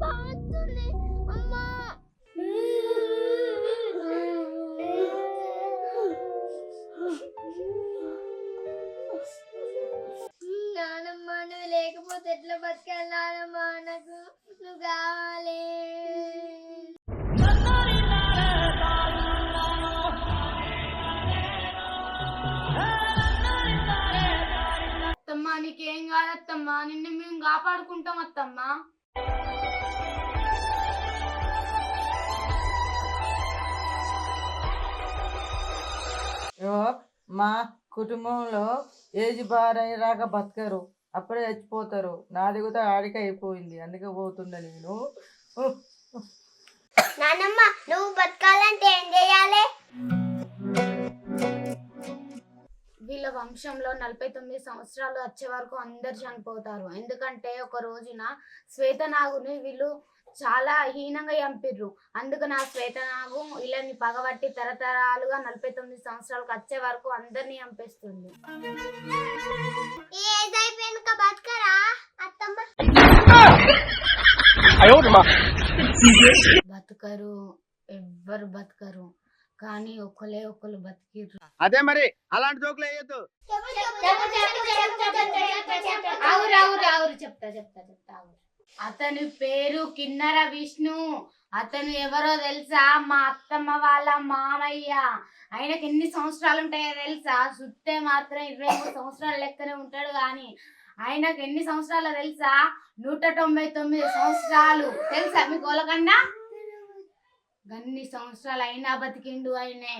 బాగుంటుంది. అమ్మా. నానమ్మ నువ్వు లేకపోతే ఎట్లా బతకాలి నానమ్మ? నాకు నువ్వు కావాలి. అత్తమ్మా నీకేం కాదత్తమ్మా నిన్ను మేము కాపాడుకుంటాం అత్తమ్మా. మా కుటుంబంలో ఏజ్ బార్ అయ్యాక బతకరు. అప్పుడే చచ్చిపోతారు. నాది కూడా ఆడికి అయిపోయింది. అందుకే పోతుండే నేను. నానమ్మ నువ్వు బతకాలంటే ఏం చేయాలి? వీళ్ళ వంశంలో నలభై తొమ్మిది సంవత్సరాలు వచ్చే వరకు అందరు చనిపోతారు. ఎందుకంటే ఒక రోజున శ్వేతనాగుని వీళ్ళు చాలా హీనంగా చంపిర్రు. అందుకని ఆ శ్వేతనాగు వీళ్ళని పగబట్టి తరతరాలుగా నలభై తొమ్మిది సంవత్సరాలకు వచ్చే వరకు అందరినీ చంపేస్తుంది. అత్తమ్మ బతకరు ఎవ్వరు బతకరు కానీ ఒకలే ఒకరు బతికిర్రు అదే మరి అలాంటి జోకులు వేయొద్దు ఆవురు ఆవురు ఆవురు చెప్తా చెప్తా చెప్తా ఆవురు అతని పేరు కిన్నర విష్ణు అతను ఎవరో తెలుసా మా అత్తమ్మ వాళ్ళ మామయ్య ఆయనకి ఎన్ని సంవత్సరాలు ఉంటాయో తెలుసా సుత్తే మాత్రం ఇరవై మూడు సంవత్సరాల లెక్కనే ఉంటాడు కానీ ఆయనకు ఎన్ని సంవత్సరాలు తెలుసా నూట తొంభై తొమ్మిది సంవత్సరాలు తెలుసా మీకు ఓలకన్నా గన్ని సంవత్సరాలు అయినా బతికిండు ఆయనే.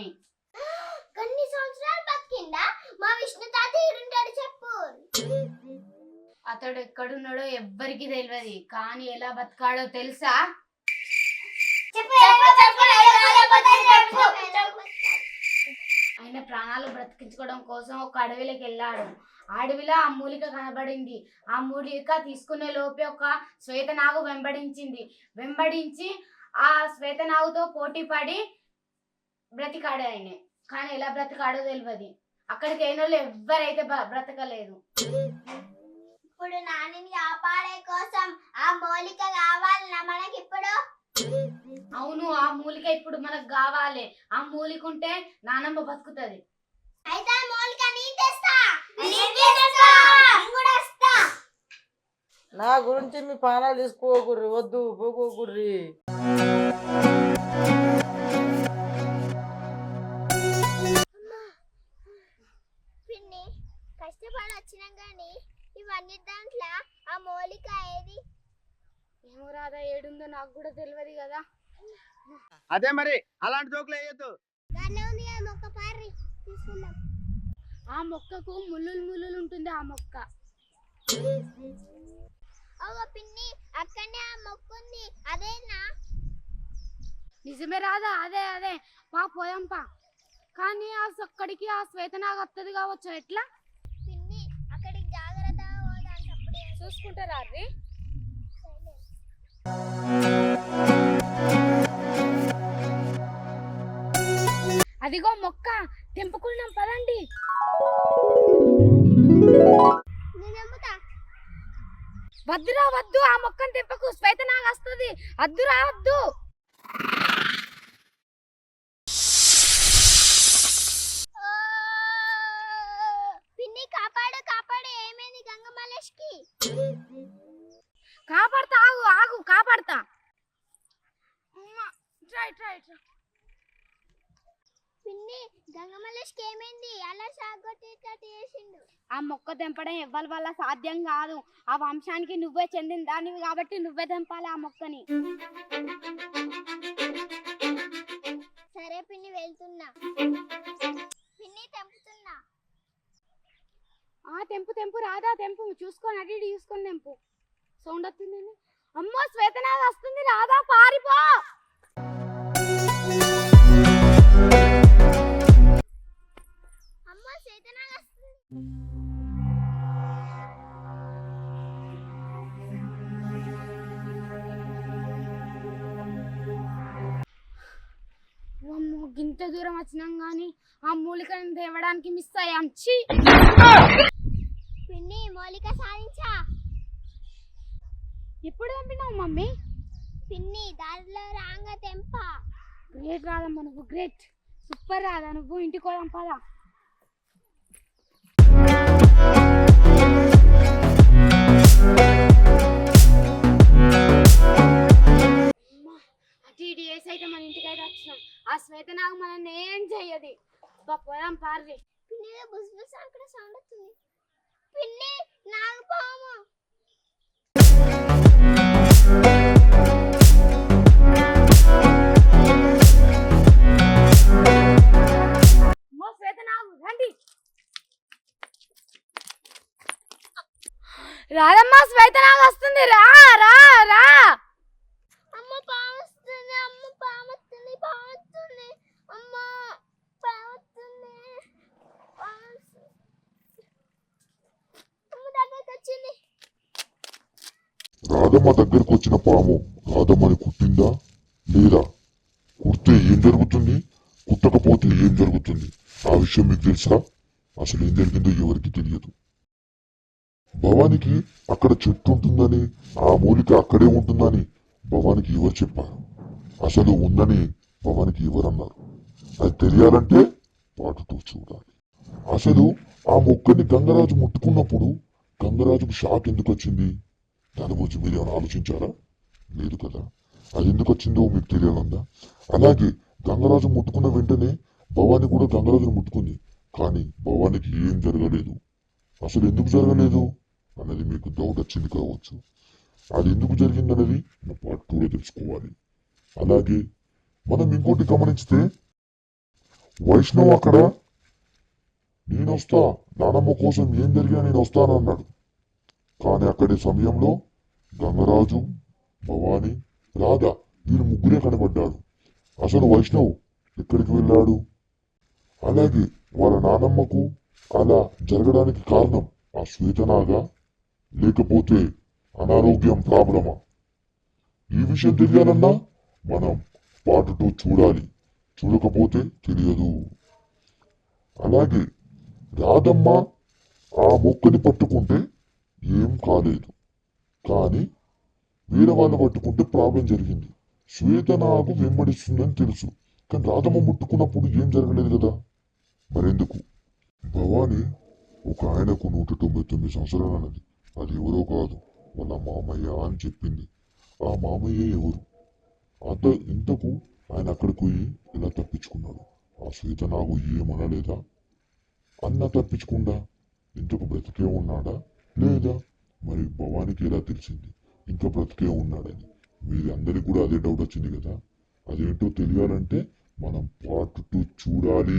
కొన్ని సంవత్సరాలు బతికిందా మా విష్ణు తాత ఈడుంటాడు చెప్పు. అతడు ఎక్కడున్నాడో ఎవ్వరికి తెలియదు కానీ ఎలా బతకాడో తెలుసా? ఆయన ప్రాణాలు బ్రతికించుకోవడం కోసం ఒక అడవిలోకి వెళ్ళాడు. ఆ అడవిలో ఆ మూలిక కనబడింది. ఆ మూలిక తీసుకునే లోపే ఒక శ్వేతనాగు వెంబడించింది. వెంబడించి ఆ శ్వేతనాగుతో పోటీ పడి బ్రతికాడు ఆయన కానీ ఎలా బ్రతికాడో తెలియదు అక్కడికి అయిన వాళ్ళు ఎవ్వరైతే బ్రతకలేదు. ఇప్పుడు నానిని కాపాడే కోసం ఆ మూలిక కావాలన్నా మనకి ఇప్పుడు అవును ఆ మూలిక ఇప్పుడు మనకు కావాలి. ఆ మూలిక ఉంటే నానమ్మ బతుకుతుంది. అయితే మూలిక నేను తెస్తా. నేను కూడా నా గురించి మీ పానాలు తీసుకోకూర్రి వద్దు పోకోకూర్రి. పిన్ని కష్టపడి వచ్చినాం కానీ ఇవన్నీ దాంట్లో ఆ మూలిక ఏది? ఏమో రాదా ఏడుందో నాకు కూడా తెలియదు కదా. అదే మరి అలాంటి జోకులు వేయొద్దు. ఉంది కదా మొక్క పారి తీసుకుందాం. ఆ మొక్కకు ముల్లులు ముల్లులు ఉంటుంది ఆ మొక్క. పిన్ని అక్కడనే ఆ మొక్క ఉంది. అదేనా? నిజమే రాదా అదే అదే. పా పోయాంపా. కానీ ఆ అక్కడికి ఆ శ్వేతనాగ వస్తుంది కావచ్చు ఎట్లా? పిన్ని అక్కడికి అప్పుడే. చూసుకుంటారా అది అదిగో మొక్క తెంపుకున్నాం పదండి. వద్దురా వద్దు ఆ మొక్కను తెంపకు శ్వేతనాగ వస్తుంది. వద్దురా వద్దు కాపాడు కాపాడు. ఏమైంది గంగమలేష్కి కాపాడతా ఆగు ఆగు కాపాడతా. ట్రై ట్రై ట్రై పిన్ని గంగమలేష్కి ఏమైంది అలా సాగొట్టేటట్టు చేసిండు. ఆ మొక్క తెంపడం ఎవ్వరి వల్ల సాధ్యం కాదు. ఆ వంశానికి నువ్వే చెందిన దానివి కాబట్టి నువ్వే తెంపాలి ఆ మొక్కని. సరే పిన్ని వెళ్తున్నా. పిన్ని తెంపుతున్నా. ఆ తెంపు తెంపు రాదా తెంపు. చూసుకొని అటు ఇటు చూసుకొని తెంపు. సౌండ్ వస్తుంది అమ్మో శ్వేతనాథ్ వస్తుంది రాదా పారిపో! గింత దూరం వచ్చినాం కానీ ఆ మూలికను తేవడానికి మిస్ అయ్యాం. ఛీ! పిన్ని మౌలిక సాధించా? ఎప్పుడు తెంపినావు మమ్మీ? పిన్ని దారిలో రాంగ తెంప. గ్రేట్ రాదమ్మా నువ్వు గ్రేట్ సూపర్ రాదా నువ్వు. ఇంటికి పోదాం పదా. ఇటు చేసి అయితే మన ఇంటికి అయితే వచ్చినాం. ఆ శ్వేత నాకు మనల్ని ఏం చెయ్యది? పోదాం పార్రి. పిన్ని బుస్ బుస్ అక్కడ సౌండ్ వస్తుంది. పిన్ని నాగపాము అమ్మో శ్వేత నాకు రండి. రాదమ్మా శ్వేత నాకు వస్తుంది. రా రా రా అమ్మ పాము వస్తుంది అమ్మ పాము వస్తుంది పాము వస్తుంది అమ్మ పాము వస్తుంది పాము వస్తుంది. అమ్మ దగ్గరికి వచ్చింది రాధమ్మ దగ్గరకు వచ్చిన పాము రాధమ్మని కుట్టిందా? లేదా? కుడితే ఏం జరుగుతుంది? కుట్టకపోతే ఏం జరుగుతుంది? ఆ విషయం మీకు తెలుసా? అసలు ఏం జరిగిందో ఎవరికి తెలియదు. భవానికి అక్కడ చెట్టు ఉంటుందని ఆ మూలిక అక్కడే ఉంటుందని భవానికి ఎవరు చెప్పారు? అసలు ఉందని భవానికి ఎవరన్నారు? అది తెలియాలంటే పాటుతో చూడాలి. అసలు ఆ మొక్కని గంగరాజు ముట్టుకున్నప్పుడు గంగరాజుకు షాక్ ఎందుకు వచ్చింది? దాని గురించి మీరు ఏమైనా ఆలోచించారా? లేదు కదా. అది ఎందుకు వచ్చిందో మీకు తెలియాలందా? అలాగే గంగరాజు ముట్టుకున్న వెంటనే భవాని కూడా గంగరాజును ముట్టుకుంది. కానీ భవానికి ఏం జరగలేదు. అసలు ఎందుకు జరగలేదు అన్నది మీకు డౌట్ వచ్చింది కావచ్చు. అది ఎందుకు జరిగిందన్నది మన పార్ట్ టూలో తెలుసుకోవాలి. అలాగే మనం ఇంకోటి గమనిస్తే వైష్ణవ్ అక్కడ నేను వస్తా నానమ్మ కోసం ఏం జరిగినా నేను వస్తానన్నాడు కానీ అక్కడి సమయంలో గంగరాజు భవాని రాధ వీరు ముగ్గురే కనబడ్డాడు అసలు వైష్ణవ్ ఎక్కడికి వెళ్ళాడు? అలాగే వాళ్ళ నానమ్మకు అలా జరగడానికి కారణం ఆ శ్వేతనాగా? లేకపోతే అనారోగ్యం ప్రాబ్లమా? ఈ విషయం తెలియాలన్నా మనం పార్ట్ టూ చూడాలి. చూడకపోతే తెలియదు. అలాగే రాధమ్మ ఆ మొక్కని పట్టుకుంటే ఏం కాలేదు. కానీ వేరే పట్టుకుంటే ప్రాబ్లం జరిగింది. శ్వేత నాకు వెంబడిస్తుందని తెలుసు. కానీ రాధమ్మ ముట్టుకున్నప్పుడు ఏం జరగలేదు కదా? మరెందుకు? భవాని ఒక ఆయనకు నూట తొంభై తొమ్మిది సంవత్సరాలు అన్నది. అది ఎవరో కాదు. వాళ్ళ మామయ్య అని చెప్పింది. ఆ మామయ్య ఎవరు? అంత ఇంతకు ఆయన అక్కడికి పోయి ఇలా తప్పించుకున్నాడు. ఆ శ్వేత నాకు ఏమనలేదా? అన్న తప్పించకుండా ఇంతకు బ్రతికే ఉన్నాడా? లేదా మరి భవానికి ఎలా తెలిసింది? ఇంకా బ్రతికే ఉన్నాడని. మీరందరికీ కూడా అదే డౌట్ వచ్చింది కదా? అదేంటో తెలియాలంటే మనం పార్ట్ టూ చూడాలి.